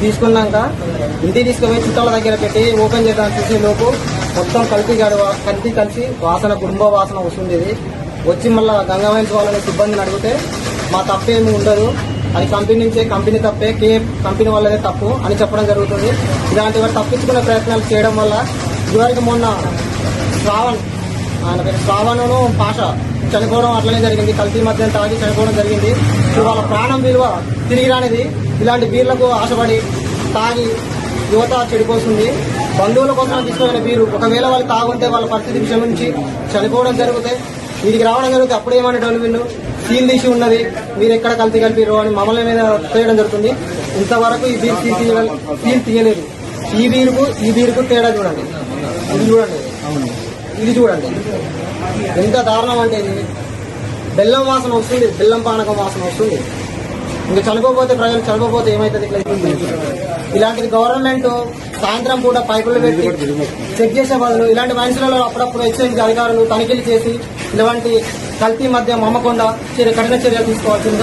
తీసుకున్నాక ఇంటికి తీసుకుపోయి చుట్టాల దగ్గర పెట్టి ఓపెన్ చేద్దాం చూసి లోపు మొత్తం కలిపి గడు కలిపి కలిసి వాసన కుటుంబ వాసన వస్తుంది వచ్చి మళ్ళీ గంగా వాళ్ళని సిబ్బందిని అడిగితే మా తప్పేమి ఉండదు. అది కంపెనీ నుంచే కంపెనీ తప్పే కే కంపెనీ వల్లనే తప్పు అని చెప్పడం జరుగుతుంది. ఇలాంటి వారు తప్పించుకునే ప్రయత్నాలు చేయడం వల్ల ఇదివరకు మొన్న శ్రావణ్ ఆయన పేరు శ్రావణను పాష చనిపోవడం అట్లనే జరిగింది. కల్తీ మధ్యన తాగి చనిపోవడం జరిగింది. ఇప్పుడు వాళ్ళ ప్రాణం విలువ తిరిగి రానిది. ఇలాంటి బీర్లకు ఆశపడి తాగి యువత చెడిపోతుంది. బంధువుల కోసం తీసుకున్న బీరు ఒకవేళ వాళ్ళు తాగుంటే వాళ్ళ పరిస్థితి విషయం నుంచి చనిపోవడం జరిగితే వీరికి రావడం జరిగితే అప్పుడు ఏమనేటోళ్ళు వీళ్ళు? సీల్ తీసి ఉన్నది. మీరు ఎక్కడ కల్తీ కలిపిరు అని మమ్మల్ని మీద తేయడం జరుగుతుంది. ఇంతవరకు ఈ బీర్ సీల్ సీల్ తీయలేదు. ఈ బీరుకు ఈ బీరుకు తేడా చూడండి. ఇది చూడండి. ఇది చూడండి. ఎంత దారుణం అంటే ఇది. బెల్లం వాసన వస్తుంది బెల్లం పానకం వాసన వస్తుంది. ఇంకా చనిపోతే ప్రజలు చనిపోతే ఏమైతుంది? ఇట్లా ఇలాంటిది గవర్నమెంట్ సాయంత్రం కూడా పైపులు పెట్టి చెక్ చేసే బదులు ఇలాంటి మనుషులలో అప్పుడప్పుడు ఎక్సైజ్ అధికారులు తనిఖీలు చేసి ఇలాంటి కల్తీ మధ్య అమ్మకుండా చర్య కఠిన చర్యలు తీసుకోవాల్సిందిగా